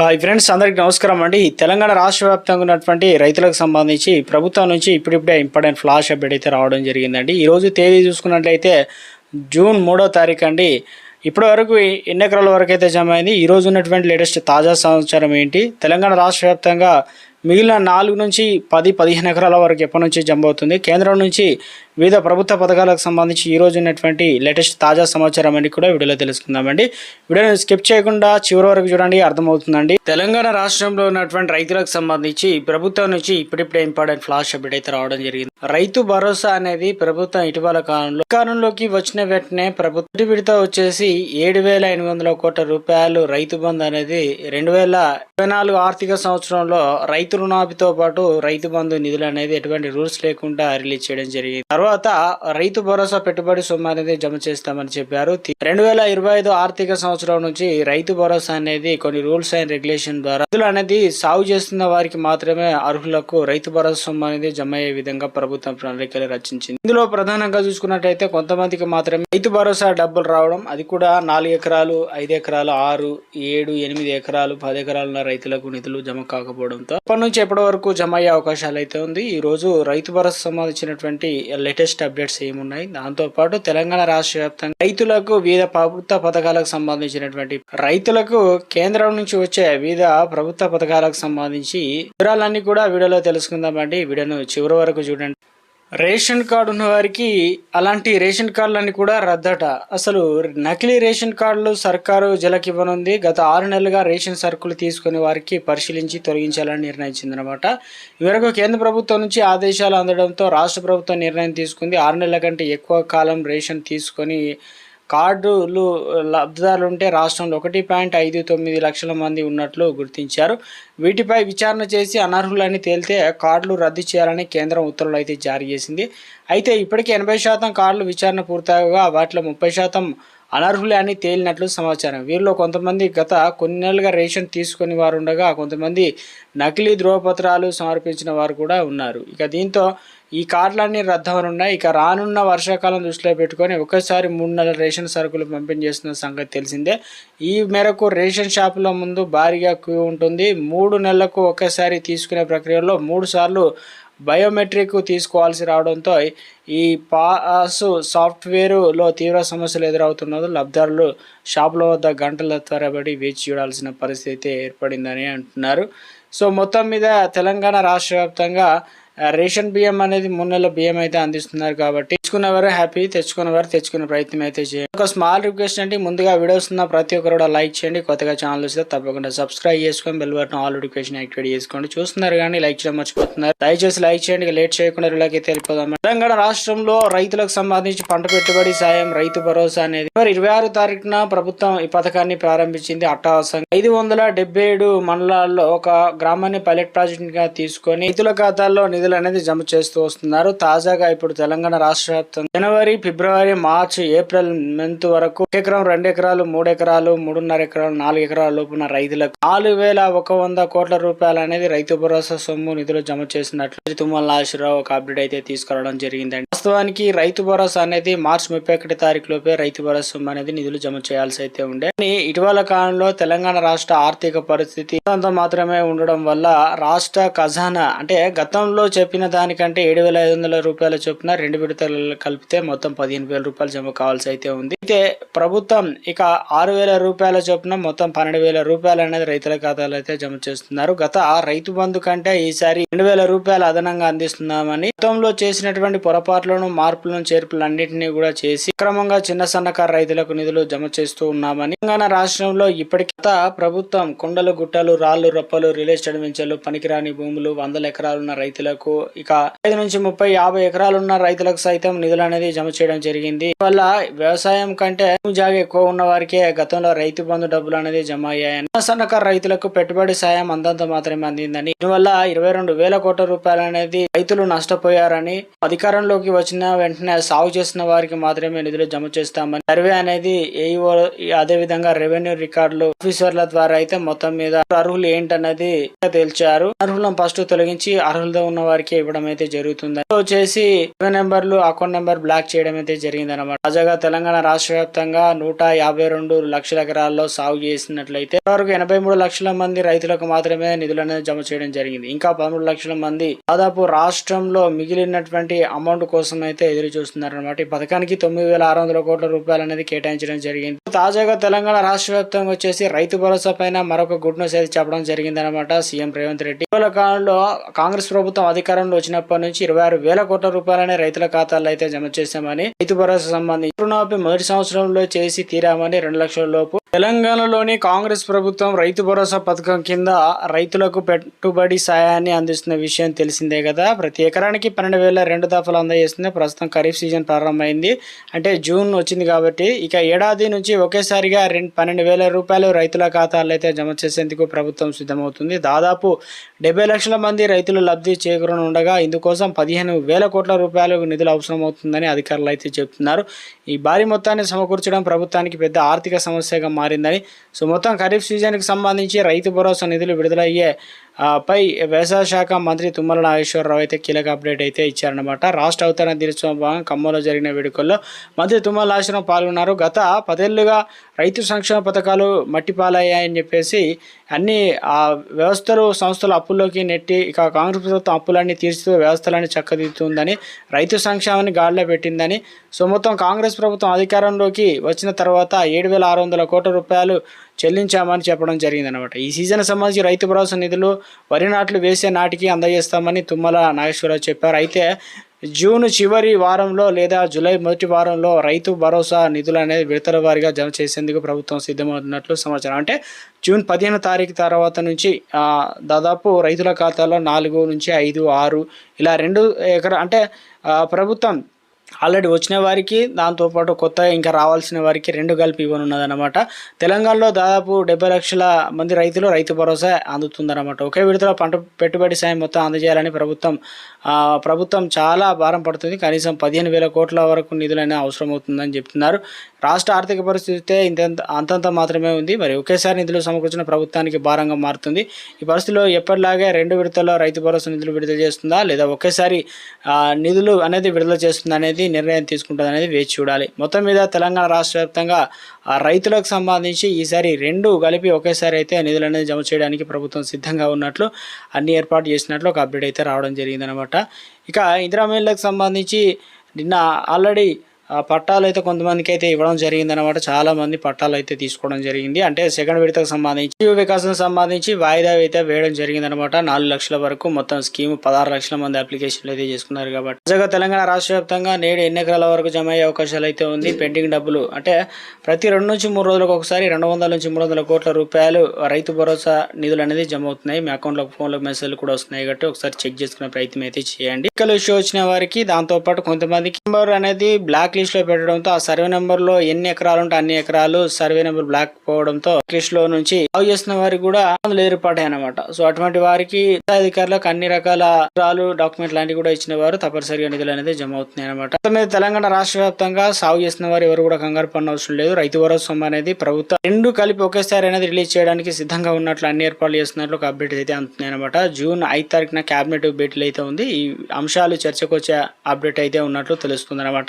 Hi friends అందరికీ నమస్కారం అండి. తెలంగాణ రాష్ట్ర వ్యాప్తంగా ఉన్నటువంటి రైతులకు సంబంధించి ప్రభుత్వం నుంచి ఇప్పుడిప్పుడే ఇంపార్టెంట్ ఫ్లాష్ అప్డేట్ అయితే రావడం జరిగిందండి. ఈరోజు తేదీ చూసుకున్నట్లయితే జూన్ మూడో తారీఖు అండి. ఇప్పటి వరకు ఎన్ని ఎకరాల వరకు అయితే జమ అయింది? ఈరోజు ఉన్నటువంటి లేటెస్ట్ తాజా సమాచారం ఏంటి? తెలంగాణ రాష్ట్ర వ్యాప్తంగా మిగిలిన నాలుగు నుంచి పది పదిహేను ఎకరాల వరకు ఎప్పటి నుంచి జమ అవుతుంది? కేంద్రం నుంచి వివిధ ప్రభుత్వ పథకాలకు సంబంధించి ఈ ఉన్నటువంటి లేటెస్ట్ తాజా సమాచారం అనేది కూడా వీడియోలో తెలుసుకుందామండి. వీడియోని స్కిప్ చేయకుండా చివరి వరకు చూడండి అర్థమవుతుందండి. తెలంగాణ రాష్ట్రంలో ఉన్నటువంటి రైతులకు సంబంధించి ప్రభుత్వం నుంచి ఇప్పుడిప్పుడే ఇంపార్టెంట్ ఫ్లాష్ అప్డేట్ అయితే రావడం జరిగింది. రైతు భరోసా అనేది ప్రభుత్వం ఇటీవల కాలంలో కాలంలోకి వచ్చిన వెంటనే ప్రభుత్వ విడత వచ్చేసి ఏడు వేల ఎనిమిది వందల కోట్ల రూపాయలు రైతు బంధు అనేది రెండు వేల ఇరవై నాలుగు ఆర్థిక సంవత్సరంలో రైతు రుణాభితో పాటు రైతు బంధు నిధులు అనేది ఎటువంటి రూల్స్ లేకుండా రిలీజ్ చేయడం జరిగింది. తర్వాత రైతు భరోసా పెట్టుబడి సొమ్ము అనేది జమ చేస్తామని చెప్పారు. రెండు వేల ఇరవై ఐదు ఆర్థిక సంవత్సరం నుంచి రైతు భరోసా అనేది కొన్ని రూల్స్ అండ్ రెగ్యులేషన్ ద్వారా నిధులు అనేది సాగు చేస్తున్న వారికి మాత్రమే అర్హులకు రైతు భరోసా సొమ్ము అనేది జమ అయ్యే విధంగా ప్రభుత్వం ప్రణాళికలు రచించింది. ఇందులో ప్రధానంగా చూసుకున్నట్టయితే కొంతమందికి మాత్రమే రైతు భరోసా డబ్బులు రావడం అది కూడా నాలుగు ఎకరాలు ఐదు ఎకరాలు ఆరు ఏడు ఎనిమిది ఎకరాలు పది ఎకరాలు ఉన్న రైతులకు నిధులు జమ కాకపోవడంతో ఇప్పటి నుంచి ఎప్పటి వరకు జమ అయ్యే అవకాశాలు అయితే ఉంది. ఈ రోజు రైతు భరోసా సంబంధించినటువంటి లేటెస్ట్ అప్డేట్స్ ఏమున్నాయి? దాంతో పాటు తెలంగాణ రాష్ట్ర వ్యాప్తంగా రైతులకు వివిధ ప్రభుత్వ పథకాలకు సంబంధించినటువంటి రైతులకు కేంద్రం నుంచి వచ్చే వివిధ ప్రభుత్వ పథకాలకు సంబంధించి వివరాలన్నీ కూడా వీడియోలో తెలుసుకుందామండి. వీడియోను చివరి వరకు చూడండి. రేషన్ కార్డు ఉన్న వారికి అలాంటి రేషన్ కార్డులన్నీ కూడా రద్దట. అసలు నకిలీ రేషన్ కార్డులు సర్కారు జలకివ్వనుంది గత ఆరు నెలలుగా రేషన్ సరుకులు తీసుకునే వారికి పరిశీలించి తొలగించాలని నిర్ణయించిందనమాట ఇవరకు కేంద్ర ప్రభుత్వం నుంచి ఆదేశాలు అందడంతో రాష్ట్ర ప్రభుత్వం నిర్ణయం తీసుకుంది. ఆరు నెలల కంటే ఎక్కువ కాలం రేషన్ తీసుకొని కార్డులు లబ్ధిదారులు ఉంటే రాష్ట్రంలో ఒకటి పాయింట్ ఐదు తొమ్మిది లక్షల మంది ఉన్నట్లు గుర్తించారు. వీటిపై విచారణ చేసి అనర్హులని తేలితే కార్డులు రద్దు చేయాలని కేంద్రం ఉత్తర్వులు అయితే జారీ చేసింది. అయితే ఇప్పటికే ఎనభై శాతం కార్డులు విచారణ పూర్తయిగా వాటిలో ముప్పై శాతం అనర్హులే అని తేలినట్లు సమాచారం. వీరిలో కొంతమంది గత కొన్ని నెలలుగా రేషన్ తీసుకుని వారు ఉండగా కొంతమంది నకిలీ ధ్రువపత్రాలు సమర్పించిన వారు కూడా ఉన్నారు. ఇక దీంతో ఈ కార్డులన్నీ రద్దవనున్నాయి. ఇక రానున్న వర్షాకాలం దృష్టిలో పెట్టుకొని ఒకేసారి మూడు నెలల రేషన్ సరుకులు పంపిణీ చేస్తున్న సంగతి తెలిసిందే. ఈ మేరకు రేషన్ షాపుల ముందు భారీగా క్యూ ఉంటుంది. మూడు నెలలకు ఒకేసారి తీసుకునే ప్రక్రియలో మూడు సార్లు బయోమెట్రిక్ తీసుకోవాల్సి రావడంతో ఈ పాసు సాఫ్ట్వేర్లో తీవ్ర సమస్యలు ఎదురవుతున్నది. లబ్ధారులు షాపుల వద్ద గంటల తరబడి వేచి చూడాల్సిన పరిస్థితి అయితే ఏర్పడిందని అంటున్నారు. సో మొత్తం మీద తెలంగాణ రాష్ట్ర వ్యాప్తంగా రేషన్ బియ్యం అనేది మూడు నెలల బియ్యం అయితే అందిస్తున్నారు కాబట్టి తెచ్చుకునేవారు హ్యాపీ తెచ్చుకునేవారు తెచ్చుకునే ప్రయత్నం అయితే చేయండి. ఒక స్మాల్ రిక్వెస్ట్ అంటే ముందుగా వీడియోస్ ఉన్న ప్రతి ఒక్కరు కూడా లైక్ చేయండి. కొత్తగా ఛానల్ వస్తే తప్పకుండా సబ్స్క్రైబ్ చేసుకొని bell button all notification activate చేసుకోండి. చూస్తున్నారు కానీ లైక్ చేయడం మర్చిపోతున్నారు. దయచేసి లైక్ చేయండి లేట్ చేయకుండా వీళ్ళకి తెలిపోదాం తెలంగాణ రాష్ట్రంలో రైతులకు సంబంధించి పంట పెట్టుబడి సాయం రైతు భరోసా అనేది మరి ఇరవై ఆరు తారీఖున ప్రభుత్వం ఈ పథకాన్ని ప్రారంభించింది అట్టహాసంగా. ఐదు వందల డెబ్బై ఏడు మండలాల్లో ఒక గ్రామాన్ని పైలట్ ప్రాజెక్ట్గా తీసుకొని రైతుల ఖాతాల్లో నిధులు అనేది జమ చేస్తూ వస్తున్నారు. తాజాగా ఇప్పుడు తెలంగాణ రాష్ట్ర వ్యాప్తంగా జనవరి ఫిబ్రవరి మార్చి ఏప్రిల్ మంత్ వరకు ఎకరం రెండు ఎకరాలు మూడు ఎకరాలు మూడున్నర ఎకరాలు నాలుగు ఎకరాల లోపున రైతులకు నాలుగు వేల ఒక వంద కోట్ల రూపాయలు అనేది రైతు భరోసా సొమ్ము నిధులు జమ చేసినట్లు తుమ్మల నాగేశ్వరరావు ఒక అప్డేట్ అయితే తీసుకురావడం జరిగిందండి. వాస్తవానికి రైతు భరోసా అనేది మార్చి ముప్పై ఒకటి తారీఖు లోపే రైతు భరోసా సొమ్ము అనేది నిధులు జమ చేయాల్సి అయితే ఉండే. ఇటీవల కాలంలో తెలంగాణ రాష్ట్ర ఆర్థిక పరిస్థితి అంత మాత్రమే ఉండడం వల్ల రాష్ట్ర ఖజానా అంటే గతంలో చెప్పిన దానికంటే ఏడు వేల ఐదు వందల రూపాయల చొప్పున రెండు విడతల కలిపితే మొత్తం పదిహేను వేల రూపాయలు జమ కావాల్సి అయితే ఉంది. అయితే ప్రభుత్వం ఇక ఆరు వేల రూపాయల చొప్పున మొత్తం పన్నెండు వేల రూపాయలు అనేది రైతుల ఖాతాలో అయితే జమ చేస్తున్నారు. గత రైతు బంధు కంటే ఈసారి రెండు వేల రూపాయలు అదనంగా అందిస్తున్నామని గతంలో చేసినటువంటి పొరపాట్లను మార్పులను చేర్పులు అన్నింటినీ కూడా చేసి క్రమంగా చిన్న సన్నకారు రైతులకు నిధులు జమ చేస్తూ ఉన్నామని తెలంగాణ రాష్ట్రంలో ఇప్పటికీ ప్రభుత్వం కొండలు గుట్టలు రాళ్ళు రప్పలు రియల్ ఎస్టేట్ వెంచర్లు పనికిరాని భూములు వందల ఎకరాలున్న రైతులకు ఇక ఐదు నుంచి ముప్పై యాభై ఎకరాలున్న రైతులకు సైతం నిధులు అనేది జమ చేయడం జరిగింది. వల్ల వ్యవసాయం కంటే జాగా ఎక్కువ ఉన్న వారికే గతంలో రైతు బంధు డబ్బులు అనేది జమ అయ్యాయని. సన్నకారు రైతులకు పెట్టుబడి సాయం అందంత మాత్రమే అందిందని. దీనివల్ల ఇరవై రెండు వేల కోట్ల రూపాయలు అనేది రైతులు నష్టపోయారని అధికారంలోకి వచ్చిన వెంటనే సాగు చేసిన వారికి మాత్రమే నిధులు జమ చేస్తామని. సర్వే అనేది ఏఈఓ అదే విధంగా రెవెన్యూ రికార్డులు ఆఫీసర్ల ద్వారా అయితే మొత్తం మీద అర్హులు ఏంటన్నది తేల్చారు. అర్హులను ఫస్ట్ తొలగించి అర్హులతో ఉన్న వారికి ఇవ్వడం అయితే జరుగుతుంది వచ్చేసి నెంబర్లు అకౌంట్ నెంబర్ బ్లాక్ చేయడం అయితే జరిగింది అనమాట తాజాగా తెలంగాణ రాష్ట్ర రాష్ట్ర వ్యాప్తంగా నూట యాభై రెండు లక్షల ఎకరాల్లో సాగు చేసినట్లయితే ఇప్పటివరకు ఎనభై మూడు లక్షల మంది రైతులకు మాత్రమే నిధులు అనేది జమ చేయడం జరిగింది. ఇంకా పదమూడు లక్షల మంది దాదాపు రాష్ట్రంలో మిగిలినటువంటి అమౌంట్ కోసం అయితే ఎదురు చూస్తున్నారు అనమాట ఈ పథకానికి తొమ్మిది వేల ఆరు వందల కోట్ల రూపాయలు అనేది కేటాయించడం జరిగింది. తాజాగా తెలంగాణ రాష్ట్ర వ్యాప్తంగా వచ్చేసి రైతు భరోసా పైన మరొక గుడ్ న్యూస్ అయితే చెప్పడం జరిగింది అనమాట సీఎం రేవంత్ రెడ్డి. ఇటీవల కాలంలో కాంగ్రెస్ ప్రభుత్వం అధికారంలో వచ్చినప్పటి నుంచి ఇరవై ఆరు వేల కోట్ల రూపాయలనే రైతుల ఖాతాల్లో అయితే జమ చేశామని రైతు భరోసా సంబంధించి రుణమాఫీ మొదటి సంవత్సరంలో చేసి తీరామని రెండు లక్షల లోపు. తెలంగాణలోని కాంగ్రెస్ ప్రభుత్వం రైతు భరోసా పథకం కింద రైతులకు పెట్టుబడి సాయాన్ని అందిస్తున్న విషయం తెలిసిందే కదా. ప్రతి ఎకరానికి పన్నెండు వేల రెండు దఫలు అందజేస్తుంది. ప్రస్తుతం ఖరీఫ్ సీజన్ ప్రారంభమైంది. అంటే జూన్ వచ్చింది కాబట్టి ఇక ఏడాది నుంచి ఒకేసారిగా రెండు పన్నెండు వేల రూపాయలు రైతుల ఖాతాల్లో అయితే జమ చేసేందుకు ప్రభుత్వం సిద్ధమవుతుంది. దాదాపు డెబ్బై లక్షల మంది రైతులు లబ్ధి చేకూరని ఉండగా ఇందుకోసం పదిహేను వేల కోట్ల రూపాయలు నిధులు అవసరం అవుతుందని అధికారులు అయితే చెప్తున్నారు. ఈ భారీ మొత్తాన్ని సమకూర్చడం ప్రభుత్వానికి పెద్ద ఆర్థిక సమస్యగా మారిందని. సో మొత్తం ఖరీఫ్ సీజన్కి సంబంధించి రైతు భరోసా నిధులు విడుదలయ్యే పై వ్యవసాయ శాఖ మంత్రి తుమ్మల నాగేశ్వరరావు అయితే కీలక అప్డేట్ అయితే ఇచ్చారనమాట రాష్ట్ర అవతరణ దినోత్సవం భాగంగా ఖమ్మంలో జరిగిన వేడుకల్లో మంత్రి తుమ్మల నాగేశ్వరరావు పాల్గొన్నారు. గత పదేళ్ళుగా రైతు సంక్షేమ పథకాలు మట్టిపాలయ్యాయని చెప్పేసి అన్ని ఆ వ్యవస్థలు సంస్థలు అప్పుల్లోకి నెట్టి ఇక కాంగ్రెస్ ప్రభుత్వం అప్పులన్నీ తీర్చుతూ వ్యవస్థలన్నీ చక్కదిద్దుతుందని రైతు సంక్షేమాన్ని గాడిలో పెట్టిందని సో మొత్తం కాంగ్రెస్ ప్రభుత్వం అధికారంలోకి వచ్చిన తర్వాత ఏడు వేల ఆరు వందల కోట్ల రూపాయలు చెల్లించామని చెప్పడం జరిగిందనమాట ఈ సీజన్ సంబంధించి రైతు భరోసా నిధులు వరి నాట్లు వేసే నాటికి అందజేస్తామని తుమ్మల నాగేశ్వరరావు చెప్పారు. అయితే జూన్ చివరి వారంలో లేదా జూలై మొదటి వారంలో రైతు భరోసా నిధులు అనేది విడతల వారిగా జమ చేసేందుకు ప్రభుత్వం సిద్ధమవుతున్నట్లు సమాచారం. అంటే జూన్ పదిహేను తారీఖు తర్వాత నుంచి దాదాపు రైతుల ఖాతాలో నాలుగు నుంచి ఐదు ఆరు ఇలా రెండు ఎకరా అంటే ప్రభుత్వం ఆల్రెడీ వచ్చిన వారికి దాంతోపాటు కొత్త ఇంకా రావాల్సిన వారికి రెండు కలిపి ఇవ్వనున్నదన్నమాట. తెలంగాణలో దాదాపు డెబ్బై లక్షల మంది రైతులు రైతు భరోసా అందుతుందన్నమాట. ఒకే విడతలో పంట పెట్టుబడి సాయం మొత్తం అందజేయాలని ప్రభుత్వం ప్రభుత్వం చాలా భారం పడుతుంది. కనీసం పదిహేను వేల కోట్ల వరకు నిధులైనా అవసరం అవుతుందని చెప్తున్నారు. రాష్ట్ర ఆర్థిక పరిస్థితి ఇంత అంతంత మాత్రమే ఉంది. మరి ఒకేసారి నిధులు సమకూర్చిన ప్రభుత్వానికి భారంగా మారుతుంది. ఈ పరిస్థితిలో ఎప్పటిలాగే రెండు విడతల్లో రైతు భరోసా నిధులు విడుదల చేస్తుందా? లేదా ఒకేసారి నిధులు అనేది విడుదల చేస్తుందా అనేది నిర్ణయం తీసుకుంటుంది అనేది వేచి చూడాలి. మొత్తం మీద తెలంగాణ రాష్ట్ర వ్యాప్తంగా ఆ రైతులకు సంబంధించి ఈసారి రెండు కలిపి ఒకేసారి అయితే నిధులు అనేది జమ చేయడానికి ప్రభుత్వం సిద్ధంగా ఉన్నట్లు అన్ని ఏర్పాటు చేసినట్లు ఒక అప్డేట్ అయితే రావడం జరిగిందనమాట ఇక ఇందిరా మహిళలకు సంబంధించి నిన్న ఆల్రెడీ పట్టాలు అయితే కొంతమందికి అయితే ఇవ్వడం జరిగింది అనమాట చాలా మంది పట్టాలు అయితే తీసుకోవడం జరిగింది. అంటే సెకండ్ విడతకు సంబంధించి జీవ వికాసం సంబంధించి వాయిదా అయితే వేయడం జరిగింది అనమాట నాలుగు లక్షల వరకు మొత్తం స్కీమ్ పదహారు లక్షల మంది అప్లికేషన్లు అయితే చేసుకున్నారు కాబట్టి. నిజంగా తెలంగాణ రాష్ట్ర వ్యాప్తంగా నేడు ఎన్ని ఎకరాల వరకు జమ అయ్యే అవకాశాలు అయితే ఉంది? పెండింగ్ డబ్బులు అంటే ప్రతి రెండు నుంచి మూడు రోజులకు ఒకసారి రెండు వందల నుంచి మూడు వందల కోట్ల రూపాయలు రైతు భరోసా నిధులు అనేది జమ అవుతున్నాయి. మీ అకౌంట్లో ఫోన్లో మెసేజ్లు కూడా వస్తున్నాయి కాబట్టి ఒకసారి చెక్ చేసుకునే ప్రయత్నం అయితే చేయండి. ఇక్కడ ఇష్యూ వచ్చిన వారికి దాంతో పాటు కొంతమందికి నెంబర్ అనేది బ్లాక్ లిస్ట్ పెట్టడంతో ఆ సర్వే నెంబర్లో ఎన్ని ఎకరాలు ఉంటే అన్ని ఎకరాలు సర్వే నెంబర్ బ్లాక్ పోవడంతో లిస్ట్ నుంచి సాగు చేసిన వారికి కూడా ఇబ్బందులు ఏర్పడ్డాయి అనమాట సో అటువంటి వారికి అధికారులకు అన్ని రకాల పత్రాలు డాక్యుమెంట్ లాంటివి కూడా ఇచ్చిన వారు తప్పనిసరిగా నిధులు అనేది జమ అవుతున్నాయి అనమాట మీద తెలంగాణ రాష్ట్ర వ్యాప్తంగా సాగు చేసిన వారు ఎవరు కూడా కంగారు పడిన అవసరం లేదు. రైతు భరోసా అనేది ప్రభుత్వం రెండు కలిపి ఒకేసారి అనేది రిలీజ్ చేయడానికి సిద్ధంగా ఉన్నట్లు అన్ని ఏర్పాట్లు చేస్తున్నట్లు ఒక అప్డేట్ అయితే అందుతున్నాయి అనమాట జూన్ ఐదు తారీఖున కేబినెట్ భేటీలు అయితే ఉంది. ఈ అంశాలు చర్చకు వచ్చే అప్డేట్ అయితే ఉన్నట్లు తెలుస్తుంది అనమాట